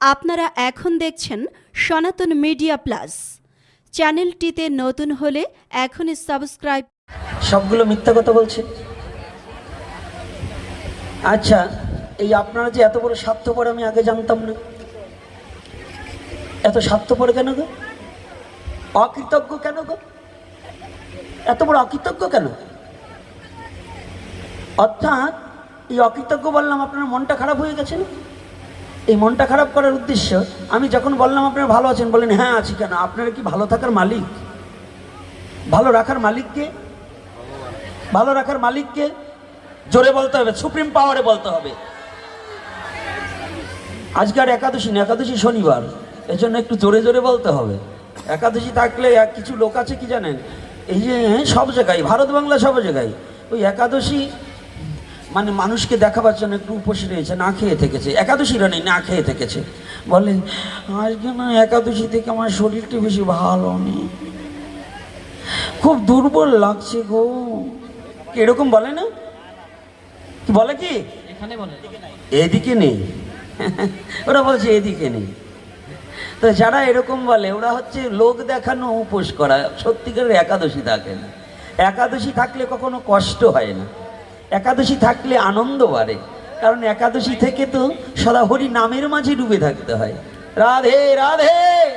আপনারা এখন দেখছেন সনাতন মিডিয়া প্লাস। চ্যানেলটিতে নতুন হলে এখনই সাবস্ক্রাইব। সবগুলো মিথ্যা কথা বলছে? আচ্ছা এই আপনারা যে এত বড় স্বার্থপর আমি আগে জানতাম না। এত স্বার্থপর কেন গো? অকৃতজ্ঞ কেন গো? এত বড় অকৃতজ্ঞ কেন? অর্থাৎ এই অকৃতজ্ঞ বললাম আপনার মনটা খারাপ হয়ে গেছে না? এই মনটা খারাপ করার উদ্দেশ্য, আমি যখন বললাম, আপনারা ভালো আছেন? বলেন হ্যাঁ আছি কেন? আপনারা কি ভালো থাকার মালিক? ভালো রাখার মালিককে? ভালো রাখার মালিককে জোরে বলতে হবে, সুপ্রিম পাওয়ারে বলতে হবে। আজকে আর একাদশী না, একাদশী শনিবার, এজন্য একটু জোরে জোরে বলতে হবে। একাদশী থাকলে এক কিছু লোক আছে কি জানেন? এই যে সব জায়গায়, ভারত বাংলা সব জায়গায়। ওই একাদশী মানে মানুষকে দেখাবার জন্য একটু উপসে রয়েছে না খেয়ে থেকেছে একাদশীরা নেই না খেয়ে থেকেছে। বলে আজকে না একাদশী থেকে আমার শরীরটা বেশি ভালো নেই। খুব দুর্বল লাগছে গো। এরকম বলে না? বলে কি? এখানে বলে। এদিকে নেই। ওরা বলছে এদিকে নেই। তো যারা এরকম বলে ওরা হচ্ছে লোক দেখানো উপোস করা। সত্যিকারের একাদশী থাকে না। একাদশী থাকলে কখনো কষ্ট হয় না। একাদশী থাকলে আনন্দ বাড়ে। কারণ একাদশী থেকে তো সদা হরি নামের মাঝে ডুবে থাকতে হয়। রাধে রাধে!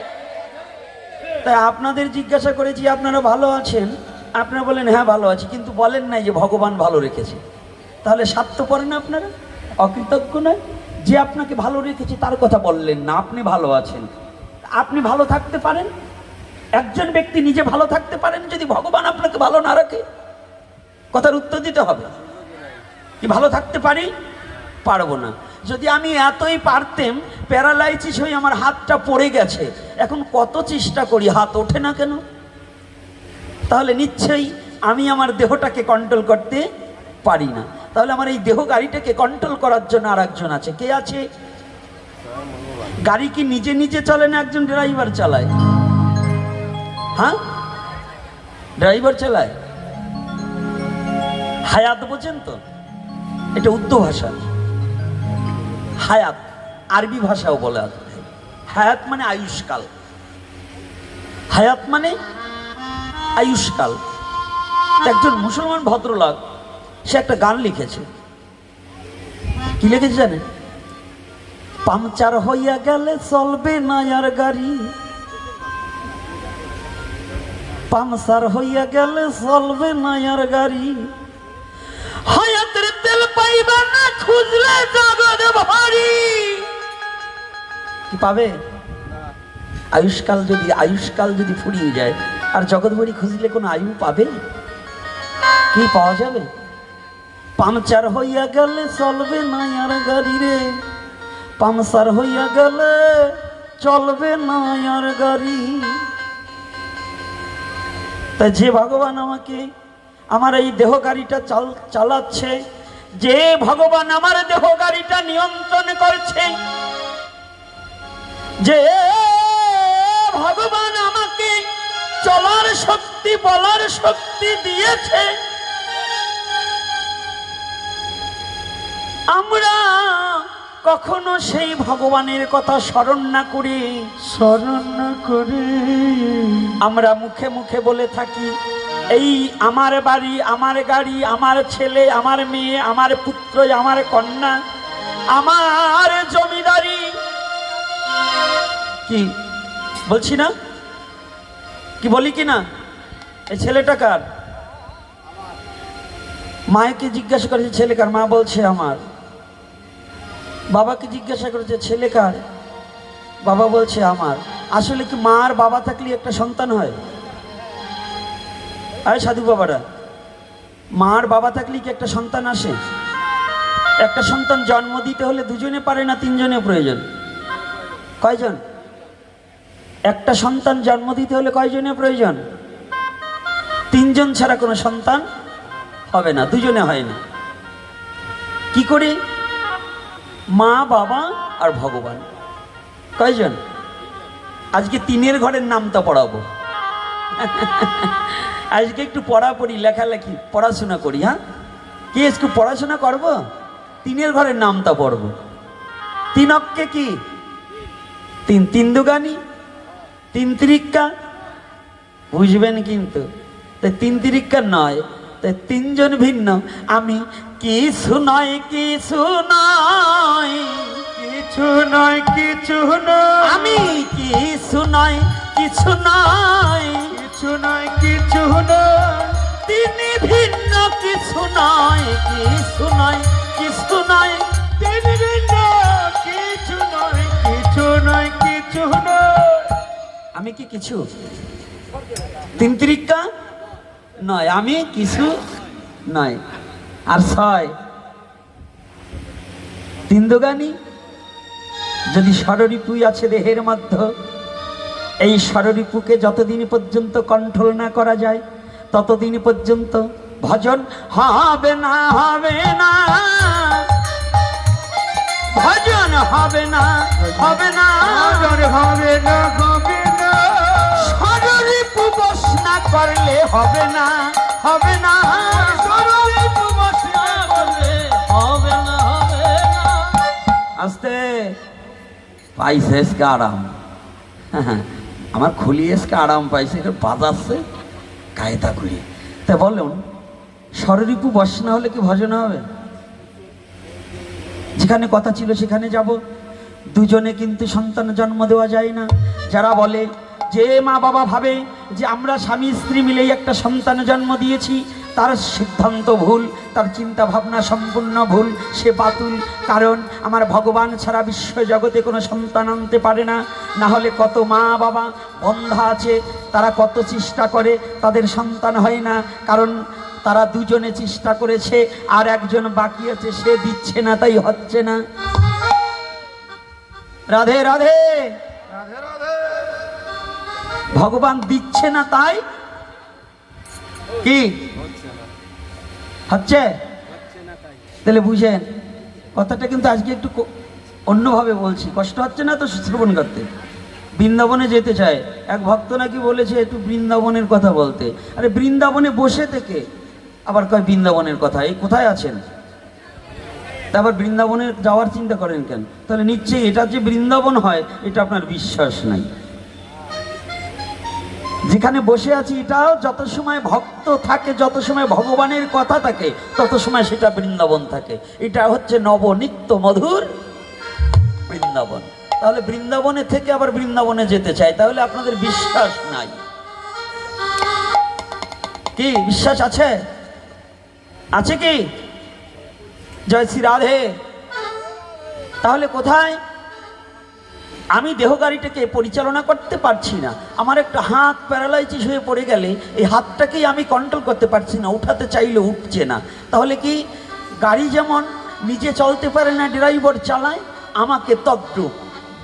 তাই আপনাদের জিজ্ঞাসা করেছি, আপনারা ভালো আছেন? আপনারা বলেন হ্যাঁ ভালো আছি। কিন্তু বলেন নাই যে ভগবান ভালো রেখেছে। তাহলে স্বার্থপর না আপনারা? অকৃতজ্ঞ নয়? যে আপনাকে ভালো রেখেছে, তার কথা বললেন না। আপনি ভালো আছেন। আপনি ভালো থাকতে পারেন। একজন ব্যক্তি নিজে ভালো থাকতে পারেন যদি ভগবান আপনাকে ভালো না রাখে। কথার উত্তর দিতে হবে। কি ভালো থাকতে পারি? পারব না। যদি আমি এতই পারতেম, প্যারালাইসিস হয়ে আমার হাতটা পড়ে গেছে, এখন কত চেষ্টা করি, হাত ওঠে না কেন? তাহলে নিশ্চয়ই আমি আমার দেহটাকে কন্ট্রোল করতে পারি না। তাহলে আমার এই দেহ গাড়িটাকে কন্ট্রোল করার জন্য আর একজন আছে। কে আছে? গাড়ি কি নিজে নিজে চলে না একজন ড্রাইভার চালায়? হ্যাঁ? ড্রাইভার চালায়? হায়াত বোঝেন তো? এটা উর্দু ভাষা। হায়াত, আরবি ভাষাও বলে হায়াত মানে আয়ুষ্কাল। হায়াত মানে আয়ুষ্কাল। একজন মুসলমান ভদ্রলোক, সে একটা গান লিখেছে। কি লিখেছে জানেন? পাংচার হইয়া গেলে চলবে না আর গাড়ি। পাংচার হইয়া গেলে চলবে না আর গাড়ি। হায়াতের তেল পাইবা না খুঁজলে জগৎ ভারী। কি পাবে? আয়ুষ্কাল যদি আয়ুষ্কাল যদি ফুরিয়ে যায়, আর জগৎ ভরি খুঁজলে কোনো আয়ু পাবে? কি পাওয়া যাবে? পাংচার হইয়া গেলে চলবে না আর গাড়ি রে। পাংচার হইয়া গেলে চলবে না আর গাড়ি। তা যে ভগবান আমাকে, আমার এই দেহ গাড়িটা চাল, চালাচ্ছে যে ভগবান আমার দেহ গাড়িটা নিয়ন্ত্রণ করছে যে ভগবান আমাকে চলার শক্তি বলার শক্তি দিয়েছে। আমরা কখনো সেই ভগবানের কথা স্মরণ না করি। স্মরণ না করে। আমরা মুখে মুখে বলে থাকি এই আমার বাড়ি, আমার গাড়ি, আমার ছেলে, আমার মেয়ে, আমার পুত্র, আমার কন্যা, আমার জমিদারি। কি? বলছি না? কি বলি কি না? এই ছেলেটা কার? মাকে জিজ্ঞাসা করেছে, ছেলে কার? মা বলছে, আমার। বাবাকে জিজ্ঞাসা করেছে, ছেলে কার? বাবা বলছে, আমার। আসলে কি মা আর বাবা থাকলে একটা সন্তান হয়? আরে সাধু বাবারা, মার বাবা থাকলে কি একটা সন্তান আসে? একটা সন্তান জন্ম দিতে হলে দুজনে পারে না তিনজনে প্রয়োজন? কয়জন? একটা সন্তান জন্ম দিতে হলে কয়জনের প্রয়োজন? তিনজন ছাড়া কোনো সন্তান হবে না, দুজনে হয় না। কি করে? মা, বাবা আর ভগবান। কয়জন? আজকে তিনের ঘরের নামটা পড়াবো। আজকে একটু পড়াপড়ি লেখালেখি পড়াশোনা করি হ্যাঁ? কি একটু পড়াশোনা করব? তিনের ঘরের নামটা পড়ব। তিনককে কি? তিন তিন দুগানি তিন তিরিক্কা বুঝবেন কিন্তু। তাই তিন তিরিক্কা নয় তাই তিনজন ভিন্ন। আমি কিছু নয় কিছু নয় কিছু নয় কিছু নয়। আমি কিছু নয় কিছু নয়। কিছু নয় কিছু নয়। তিনি ভিন্ন, কিছু নয় কিছু নয় কিছু নয়। তিন ভিন্ন, কিছু নয় কিছু নয় কিছু নয়। আমি কি কিছু? তিন তিরিক্কা নয়, আমি কিছু নয়। আর ছয়? তিন দোগানি যদি ষড়রিপুই আছে দেহের মধ্যে এই ষড়রিপুকে যতদিন পর্যন্ত কন্ট্রোল না করা যায় ততদিন পর্যন্ত ভজন হবে না হবে না। ভজন হবে না হবে না। আদর হবে না হবে না। ষড়রিপু বস না করলে হবে না হবে না। ষড়রিপু বস না করলে হবে না হবে না। আস্তে পাইছে আরাম আমার খুলি এসকে আরাম পাইছে বাজাচ্ছে কায়দা করি তা বলুন সরিপু বস না হলে কি ভজন হবে? যেখানে কথা ছিল সেখানে যাব। দুজনে কিন্তু সন্তান জন্ম দেওয়া যায় না। যারা বলে যে মা বাবা ভাবে যে আমরা স্বামী স্ত্রী মিলেই একটা সন্তান জন্ম দিয়েছি তার সিদ্ধান্ত ভুল তার চিন্তা ভাবনা সম্পূর্ণ ভুল সে বাতুল। কারণ আমার ভগবান ছাড়া বিশ্ব জগতে কোনো সন্তান আনতে পারে না। না হলে কত মা বাবা বন্ধা আছে তারা কত চেষ্টা করে তাদের সন্তান হয় না। কারণ তারা দুজনে চেষ্টা করেছে আর একজন বাকি আছে সে দিচ্ছে না তাই হচ্ছে না। রাধে রাধে। ভগবান দিচ্ছে না তাই? কি? হচ্ছে তাহলে বুঝেন, কথাটা কিন্তু আজকে একটু অন্যভাবে বলছি। কষ্ট হচ্ছে না তো শ্রবণ করতে? বৃন্দাবনে যেতে চায়। এক ভক্ত নাকি বলেছে একটু বৃন্দাবনের কথা বলতে। আরে বৃন্দাবনে বসে থেকে আবার কয় বৃন্দাবনের কথা? এই কোথায় আছেন? তারপর বৃন্দাবনে যাওয়ার চিন্তা করেন কেন? তাহলে নিশ্চয়ই এটা যে বৃন্দাবন হয়, এটা আপনার বিশ্বাস নাই। যেখানে বসে আছি এটাও যত সময় ভক্ত থাকে, যত সময় ভগবানের কথা থাকে, তত সময় সেটা বৃন্দাবন থাকে। এটা হচ্ছে নবনিত্য মধুর বৃন্দাবন। তাহলে বৃন্দাবনে থেকে আবার বৃন্দাবনে যেতে চাই, তাহলে আপনাদের বিশ্বাস নাই। কি, বিশ্বাস আছে? আছে কি? জয় শ্রী রাধে। তাহলে কোথায়? আমি দেহ গাড়িটাকে পরিচালনা করতে পারছি না। আমার একটা হাত প্যারালাইসিস হয়ে পড়ে গেলে এই হাতটাকেই আমি কন্ট্রোল করতে পারছি না, উঠাতে চাইলে উঠছে না। তাহলে কি গাড়ি যেমন নিজে চলতে পারে না ড্রাইভার চালায়, আমাকে তদ্রূপ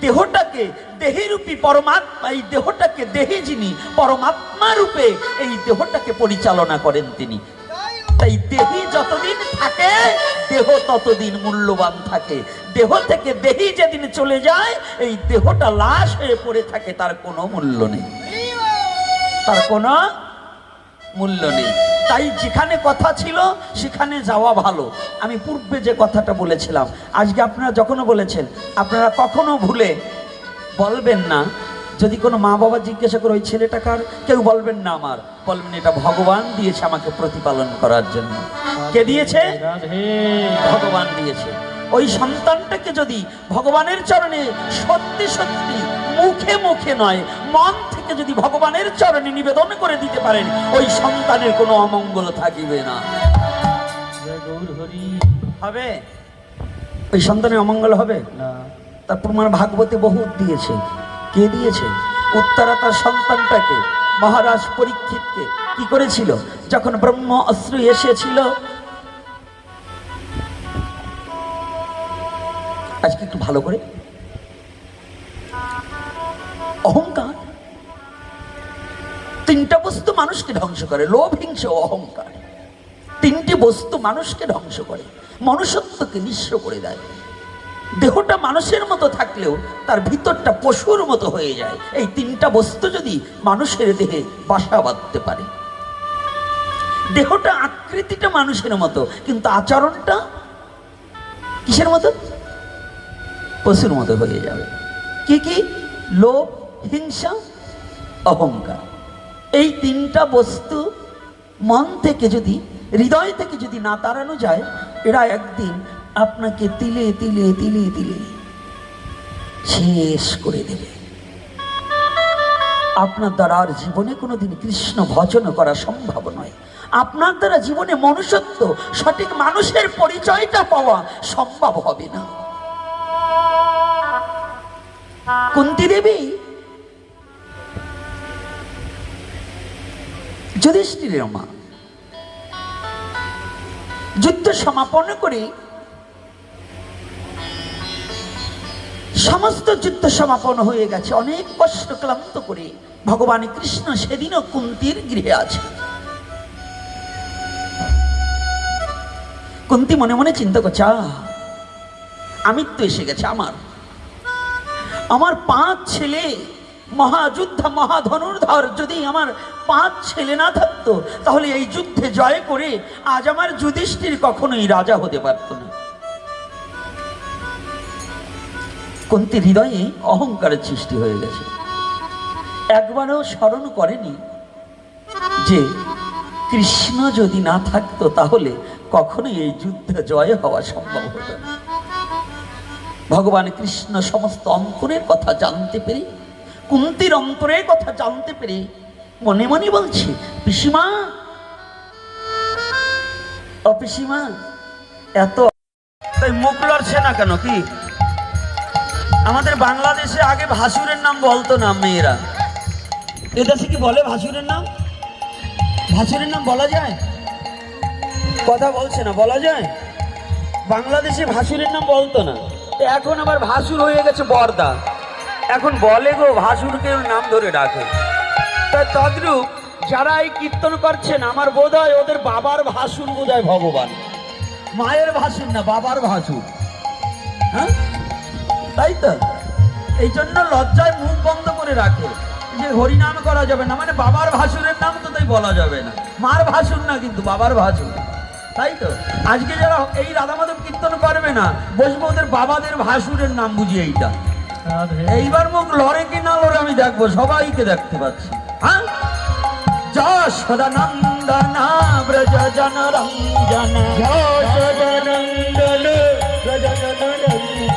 দেহটাকে দেহিরূপী পরমাত্মা, এই দেহটাকে দেহে যিনি, পরমাত্মা রূপে এই দেহটাকে পরিচালনা করেন তিনি। তাই দেহি যতদিন থাকে, দেহ ততদিন মূল্যবান থাকে। দেহ থেকে দেহি যেদিন চলে যায়, এই দেহটা লাশ হয়ে পড়ে থাকে, তার কোনো মূল্য নেই। তার কোনো মূল্য নেই। তাই যেখানে কথা ছিল, সেখানে যাওয়া ভালো। আমি পূর্বে যে কথাটা বলেছিলাম, আজকে আপনারা যখনও বলেছেন, আপনারা কখনো ভুলে বলবেন না। যদি কোনো মা বাবা জিজ্ঞাসা করে, ওই ছেলেটা কার? কেউ বলবেন না আমার। বলবেন এটা ভগবান দিয়েছে আমাকে প্রতিপালন করার জন্য। কে দিয়েছে? ভগবান দিয়েছে। ওই সন্তানটাকে যদি ভগবানের চরণে সত্যি সত্যি মুখে মুখে নয় মন থেকে যদি ভগবানের চরণে নিবেদন করে দিতে পারেন ওই সন্তানের কোনো অমঙ্গল থাকিবে না। হবে? ওই সন্তানের অমঙ্গল হবে? না। তার প্রমাণ ভাগবতে বহুত দিয়েছে। কে দিয়েছে? উত্তরা তার সন্তানটাকে। মহারাজ পরীক্ষিতকে কি করেছিল? যখন ব্রহ্ম অস্ত্র এসেছিল। আজকে একটু ভালো করে। অহংকার? তিনটা বস্তু মানুষকে ধ্বংস করে, লোভ, হিংসা অহংকার। তিনটি বস্তু মানুষকে ধ্বংস করে, মনুষ্যত্বকে নিঃস্ব করে দেয়। দেহটা মানুষের মতো থাকলেও তার ভিতরটা পশুর মতো হয়ে যায়। এই তিনটা বস্তু যদি মানুষের দেহে বাসা বাঁধতে পারে। দেহটা আকৃতিটা মানুষের মতো, কিন্তু আচরণটা কিসের মতো? পশুর মতো হয়ে যাবে। কি কি? লোভ, হিংসা, অহংকার। এই তিনটা বস্তু মন থেকে যদি, হৃদয় থেকে যদি না তাড়ানো যায়, এরা একদিন আপনাকে তিলে তিলে তিলে তিলে শেষ করে দেবে। আপনার দ্বারা আর জীবনে কোনোদিন কৃষ্ণ ভজন করা সম্ভব নয়। আপনার দ্বারা জীবনে মনুষ্যত্ব, সঠিক মানুষের পরিচয়টা পাওয়া সম্ভব হবে না। কুন্তি দেবী, যুধিষ্ঠিরের মা, যুদ্ধ সমাপন করে সমস্ত যুদ্ধ সমাপন হয়ে গেছে। অনেক কষ্ট ক্লান্ত করে ভগবান কৃষ্ণ সেদিনও কুন্তির গৃহে আছে। কুন্তি মনে মনে চিন্তা করছে আহ, তো এসে গেছে আমার। আমার পাঁচ ছেলে মহাযুদ্ধ মহাধনুর্ধর যদি আমার পাঁচ ছেলে না থাকতো তাহলে এই যুদ্ধে জয় করে আজ আমার যুধিষ্ঠির কখনোই রাজা হতে পারতো না। কুন্তি হৃদয়ে অহংকারের সৃষ্টি হয়ে গেছে। একবারও স্মরণ করেনি যে কৃষ্ণ যদি না থাকতো তাহলে কখনোই এই যুদ্ধে জয় হওয়া সম্ভব হতো না। ভগবান কৃষ্ণ সমস্ত অন্তরের কথা জানতে পেরে, কুন্তির অন্তরের কথা জানতে পেরে মনে মনে বলছে, পিসিমা অপিসিমা এত মুখ লড়ছে না কেন কি? আমাদের বাংলাদেশে আগে ভাসুরের নাম বলতো না মেয়েরা। এদেশে কি বলে ভাসুরের নাম? ভাসুরের নাম বলা যায়? কথা বলছে না, বলা যায়? বাংলাদেশে ভাসুরের নাম বলতো না। এখন আবার ভাসুর হয়ে গেছে বর্দা। এখন বলে গো ভাসুরকে নাম ধরে ডাকে। তা তদ্রূপ যারা এই কীর্তন করছেন, আমার বোধ হয় ওদের বাবার ভাসুর বোধ ভগবান। মায়ের ভাসুর না, বাবার ভাসুর। হ্যাঁ? তাই তো? এই জন্য লজ্জায় মুখ বন্ধ করে রাখে। যে হরিনাম করা যাবে না মানে বাবার ভাসুরের নাম তো তাই বলা যাবে না। মার ভাসুর না কিন্তু বাবার ভাসুর। তাই তো? আজকে যারা এই রাধা মাধব কীর্তন করবে না বসবো ওদের বাবাদের ভাসুরের নাম বুঝি এইটা। এইবার মুখ লড়ে কি না লড়ে আমি দেখব সবাইকে দেখতে পাচ্ছি। হ্যাঁ? যশোদানন্দনা ব্রজ জন রঞ্জন ব্রজনন্দন যশোদানন্দনা ব্রজ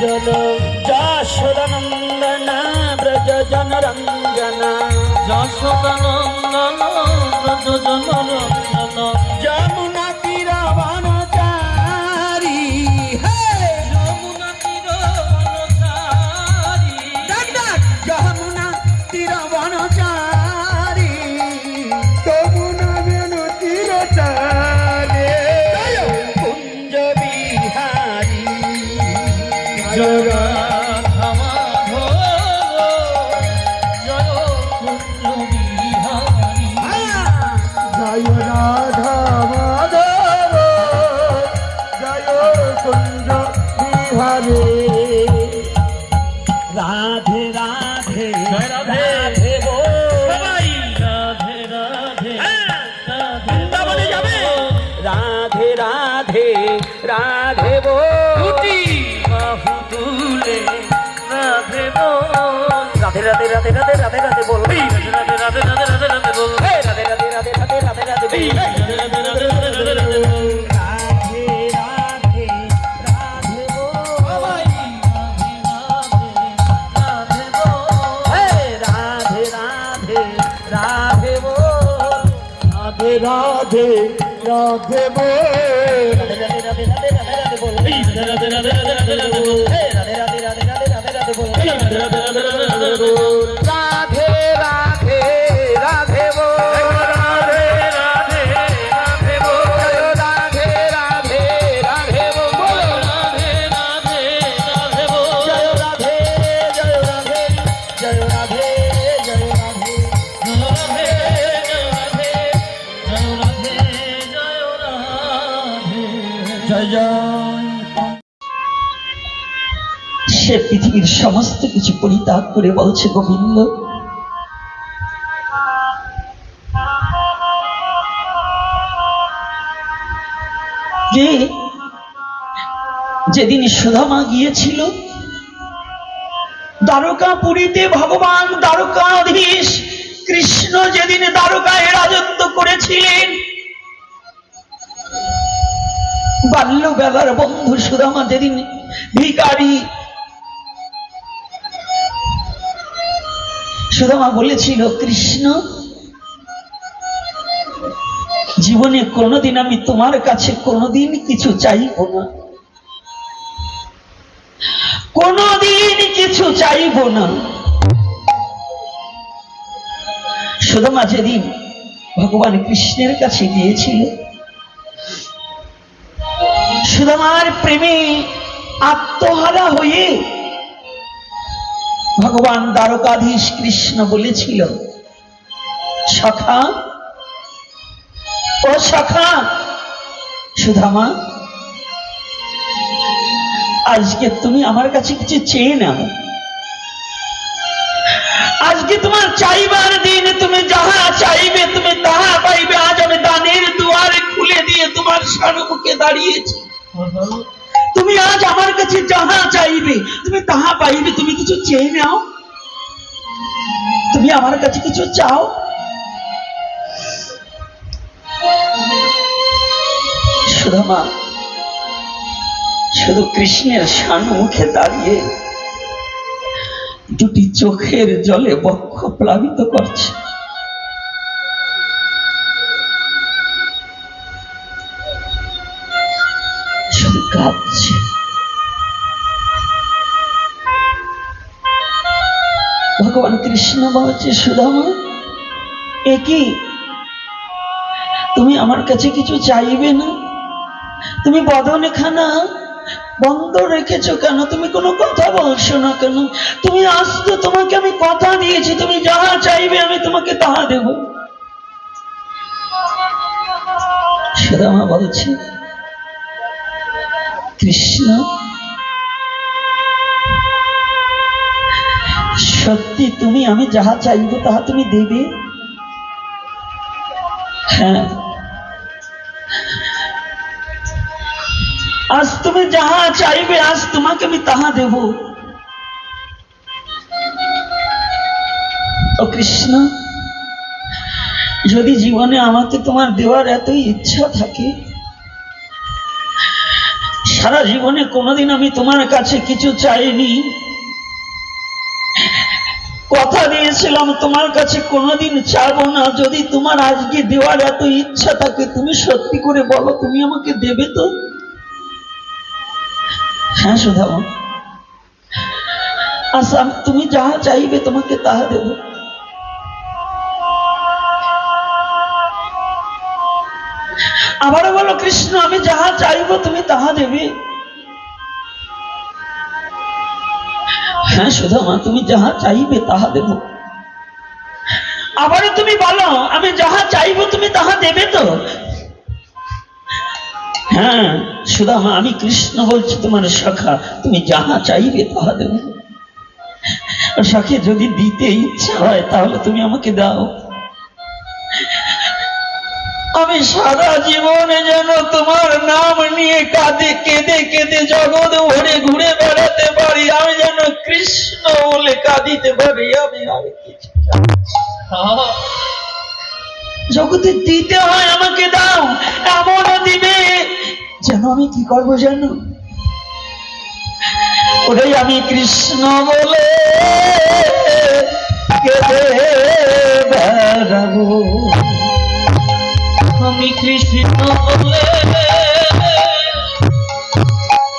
জন রঞ্জন যশোদানন্দন ব্রজ যমুনা রাধে রাধে বল। পৃথিবীর সমস্ত কিছু পরিত্যাগ করে বলছে, গোবিন্দ যেদিন সুধামা গিয়েছিল, দ্বারকাপুরীতে ভগবান দ্বারকাধীশ কৃষ্ণ যেদিন দ্বারকায় রাজত্ব করেছিলেন বাল্যবেলার বন্ধু সুদামা যেদিন ভিকারী সুদামা বলেছিল, কৃষ্ণ, জীবনে কোনোদিন আমি তোমার কাছে কোনোদিন কিছু চাইব না। কোনোদিন কিছু চাইব না। সুদামা যেদিন ভগবান কৃষ্ণের কাছে গিয়েছিল সুদামার প্রেমে আত্মহারা হয়ে ভগবান দ্বারকাধীশ কৃষ্ণ বলেছিল, সখা, ও সখা, সুধামা, আজকে তুমি আমার কাছে কিছু চেয়ে নাও। আজকে তোমার চাইবার দিন, তুমি যাহা চাইবে, তুমি তাহা পাইবে। আজ আমি দানের দুয়ারে খুলে দিয়ে তোমার সম্মুখে দাঁড়িয়েছি। তুমি আজ আমার কাছে যাহা চাইবে, তুমি তাহা পাইবে, তুমি কিছু চেয়ে নাও। তুমি আমার কাছে কিছু চাও। সুধামা শুধু কৃষ্ণের মুখে দাঁড়িয়ে দুটি চোখের জলে বক্ষ প্লাবিত করছে। কৃষ্ণ বলছে সুধামা এ কি? তুমি আমার কাছে কিছু চাইবে না? তুমি বদনে খানা বন্ধ রেখেছো কেন? তুমি কোনো কথা বলছো না কেন? তুমি আসতো, তোমাকে আমি কথা দিয়েছি, তুমি যাহা চাইবে আমি তোমাকে তাহা দেব। সুদামা বলছে, কৃষ্ণ সত্যি তুমি, আমি যাহা চাইব তাহা তুমি দেবে? হ্যাঁ। আজ তুমি যাহা চাইবে, আজ তোমাকে আমি তাহা দেব। ও কৃষ্ণ, যদি জীবনে আমাকে তোমার দেওয়ার এতই ইচ্ছা থাকে, সারা জীবনে কোনোদিন আমি তোমার কাছে কিছু চাইনি। কথা দিয়েছিলাম, তোমার কাছে কোনোদিন চাবো না। যদি তোমার আজকে দেওয়ার এত ইচ্ছা থাকে, তুমি সত্যি করে বলো, তুমি আমাকে দেবে তো? হ্যাঁ সুধাম। আমি- তুমি যাহা চাইবে তোমাকে তাহা দেব। আবারও বলো, কৃষ্ণ, আমি যাহা চাইব তুমি তাহা দেবে। হ্যাঁ সুধামা তুমি যাহা চাইবে তাহা দেব। আবারও তুমি বলো, আমি যাহা চাইব তুমি তাহা দেবে তো? হ্যাঁ সুদামা আমি কৃষ্ণ বলছি তোমার সখা, তুমি যাহা চাইবে তাহা দেব। সখে যদি দিতে ইচ্ছা হয়, তাহলে তুমি আমাকে দাও। আমি সারা জীবনে যেন তোমার নাম নিয়ে কাঁদে, কেঁদে কেঁদে জগৎ ভরে ঘুরে বেড়াতে পারি। আমি যেন কৃষ্ণ বলে কাঁদিতে পারি। আমি জগতে দিতে হয় আমাকে দাও, এমন দিবে যেন আমি কি করব জানো? ওটাই আমি কৃষ্ণ বলে কেঁদে বেড়াবো। আমি কৃষ্ণ বলে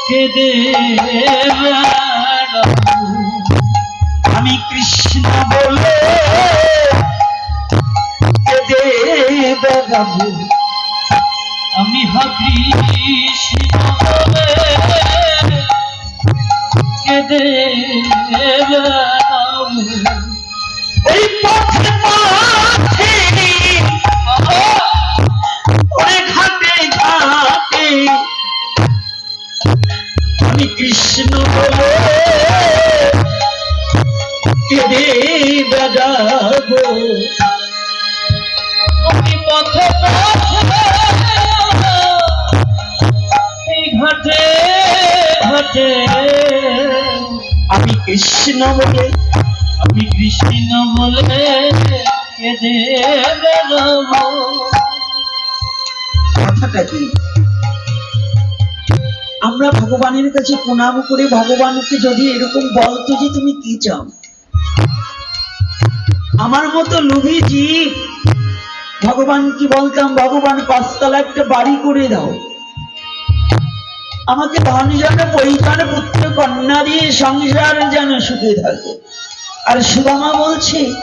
কেঁদে আমি কৃষ্ণ বলে কেঁদে বেড়াবো আমি হা কৃষ্ণ বলে কেঁদে বেড়াবো। এই পথে পথে ওরে আমি কৃষ্ণ বলে কেঁদে বেড়াবো আমি পথে পথে এই ঘাটে ঘাটে। আমি কৃষ্ণ বলে আমি কৃষ্ণ বলে কেঁদে বেড়াবো। কথাটা কি? আমরা ভগবানের কাছে প্রণাম করে ভগবানকে যদি এরকম বলতো যে তুমি কি চাও? আমার মতো লোভী জীব ভগবান কি বলতাম? ভগবান পাঁচতলা একটা বাড়ি করে দাও। আমাকে ধন যেন পরিবার, পুত্র, কন্যা দিয়ে সংসার যেন সুখে থাকে। আর সুদামা বলছে,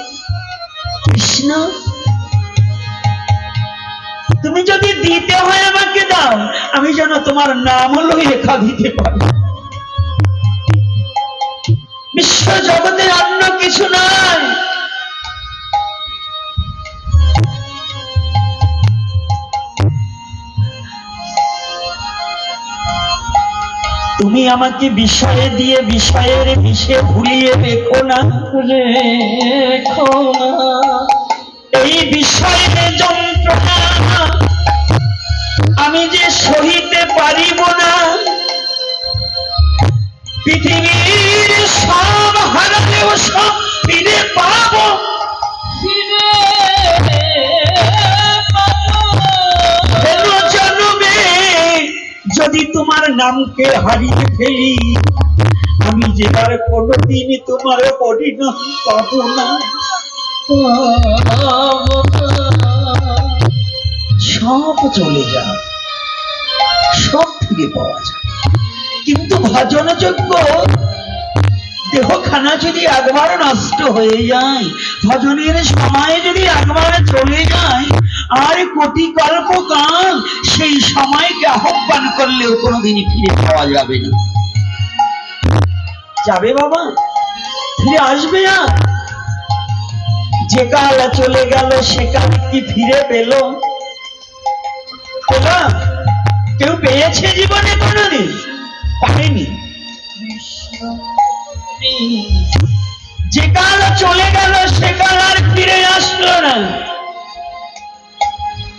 কৃষ্ণ তুমি যদি দিতে হয় আমাকে দাও, আমি যেন তোমার নাম হলো লেখা দিতে পারি। বিশ্ব জগতে অন্য কিছু নাই। তুমি আমাকে বিষয়ে দিয়ে বিষয়ের বিষে ভুলিয়ে রেখো না। রেখো না। এই বিষয়ের যন্ত্রণা আমি যে সহিতে পারিব না, পৃথিবীর সব হারালেও সব ফিরে পাবো। জন্মে, যদি তোমার নামকে হারিয়ে ফেলি, আমি যে আর কোনোদিন তোমার পরিণাম পাবো না। সব চলে যায় সব ফিরে পাওয়া যায় কিন্তু ভজনযোগ্য দেহখানা যদি একবার নষ্ট হয়ে যায়, ভজনের সময় যদি একবার চলে যায়, আর কোটি কল্প কাল সেই সময়কে আহ্বান করলেও কোনোদিনই ফিরে পাওয়া যাবে না। যাবে বাবা, ফিরে আসবে না যে কাল চলে গেল, সে কাল কি ফিরে পেল? কেউ পেয়েছে জীবনে কোনোদিন? পায়নি যে কাল চলে গেল, সে কাল আর ফিরে আসলো না।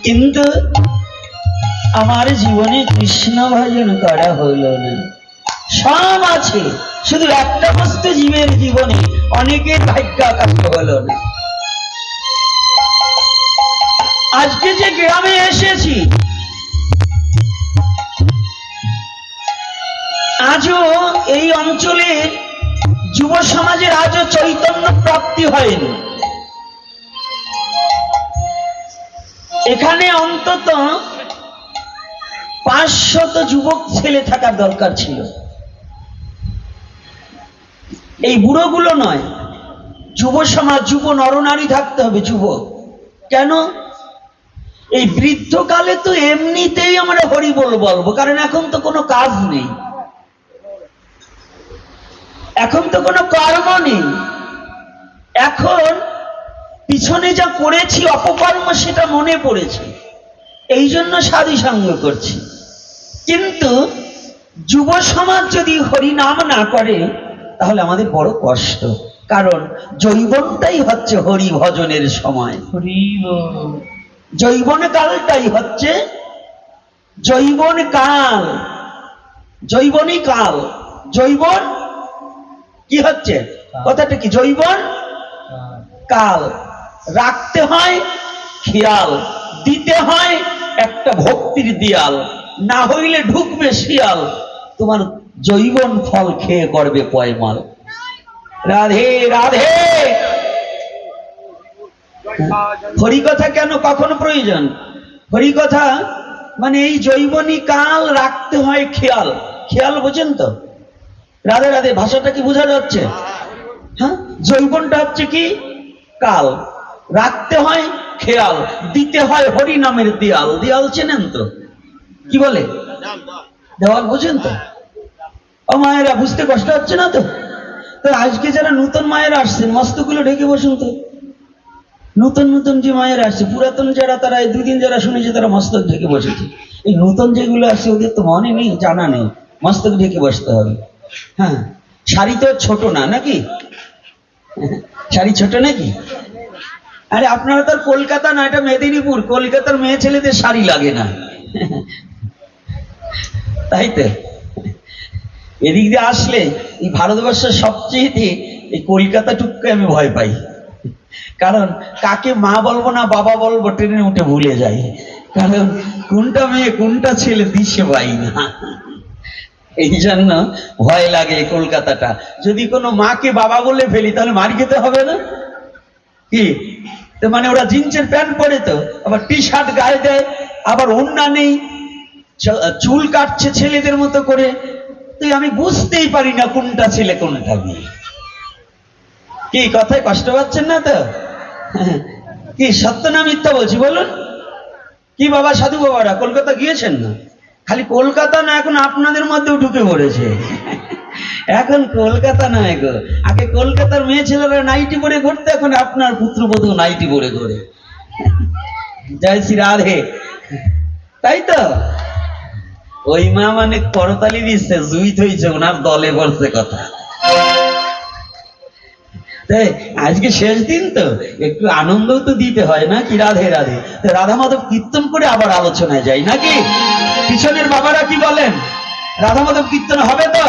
কিন্তু আমার জীবনে কৃষ্ণ ভজন করা হইল না। সব আছে, শুধু একটা বস্তু জীবের জীবনে, অনেকের ভাগ্য আকাশ হলো না। আজকে যে গ্রামে এসেছি, আজও এই অঞ্চলের যুব সমাজের আজও চৈতন্য প্রাপ্তি হয়নি। এখানে অন্তত পাঁচশত যুবক ছেলে থাকার দরকার ছিল। এই বুড়োগুলো নয়, যুব সমাজ, যুব নরনারী থাকতে হবে, যুবক। কেন? এই বৃদ্ধকালে তো এমনিতেই আমরা হরি বল বলব, কারণ এখন তো কোনো কাজ নেই। এখন তো কোনো কর্ম নেই। এখন পিছনে যা করেছি অপকর্ম সেটা মনে পড়েছে। এই জন্য সাধু সঙ্গ করছি। কিন্তু যুব সমাজ যদি হরি নাম না করে, তাহলে আমাদের বড় কষ্ট। কারণ জৈবনটাই হচ্ছে হরি ভজনের সময়। হরিব জৈবন কালটাই হচ্ছে জৈবন কাল। জৈবনী কাল। জৈবন কি হচ্ছে? কথাটা কি? জৈবন কাল। রাখতে হয় খেয়াল দিতে হয় একটা ভক্তির দিয়াল না হইলে ঢুকবে শিয়াল। তোমার জৈবন ফল খেয়ে করবে পয়মাল। রাধে রাধে! হরিকথা কেন কখন প্রয়োজন? হরিকথা মানে এই জৈবনী কাল রাখতে হয় খেয়াল। খেয়াল বোঝেন তো? রাধে রাধে, ভাষাটা কি বোঝা যাচ্ছে? হ্যাঁ? জৈবনটা হচ্ছে কি? কাল। রাখতে হয় খেয়াল, দিতে হয় হরি নামের দেয়াল। দেয়াল চেনেন তো? কি বলে? দেওয়াল বোঝেন তো? ও মায়েরা, বুঝতে কষ্ট হচ্ছে না তো? তো আজকে যারা নতুন মায়েরা আসছেন মস্তগুলো ঢেকে বসুন তো। নতুন নতুন যে মায়েরা আসছে, পুরাতন যারা, তারা এই দুদিন যারা শুনেছে, তারা মস্তক ঢেকে বসেছে। এই নতুন যেগুলো আসছে, ওদের তো মনে নেই, জানা নেই। মস্তক ঢেকে বসতে হবে। হ্যাঁ শাড়ি তো ছোট না, নাকি? শাড়ি ছোট নাকি? আরে আপনারা তো কলকাতা না, এটা মেদিনীপুর। কলকাতার মেয়ে ছেলেদের শাড়ি লাগে না। তাই তো। এদিক দিয়ে আসলে এই ভারতবর্ষের সবচেয়ে এই কলকাতা টুককে আমি ভয় পাই। কারণ কাকে মা বলব না বাবা বলব ট্রেনে উঠে ভুলে যাই। কারণ কোনটা মেয়ে, কোনটা ছেলে দিশে পাই না। এই জন্য ভয় লাগে কলকাতাটা। যদি কোনো মাকে বাবা বলে ফেলি, তাহলে মার খেতে হবে না? কি? মানে ওরা জিন্সের প্যান্ট পরে তো, আবার টি শার্ট গায়ে দেয়, আবার ওন্না নেই চুল কাটছে ছেলেদের মতো করে। তুই আমি বুঝতেই পারি না কোনটা ছেলে, কোনটা মেয়ে। কি কথায় কষ্ট পাচ্ছেন না তো? কি সত্য না মিথ্যা বলছি বলুন। কি বাবা, সাধু বাবারা, কলকাতা গিয়েছেন না? খালি কলকাতা না, এখন আপনাদের মধ্যেও ঢুকে পড়েছে। এখন কলকাতা নয় গো। আগে কলকাতার মেয়ে ছেলেরা নাইটি পরে ঘুরতে, এখন আপনার পুত্রবধূ নাইটি পরে ঘোরে। জয় শ্রী রাধে। তাই তো? ওই মা মানে করতালি দিচ্ছে, জুই থইছে, ওনার দলে বলছে কথা। তাই আজকে শেষ দিন তো, একটু আনন্দ তো দিতে হয় না কি রাধে রাধে? রাধা মাধব কীর্তন করে আবার আলোচনায় যাই নাকি? পিছনের বাবারা কি বলেন? রাধা মাধব কীর্তন হবে তো?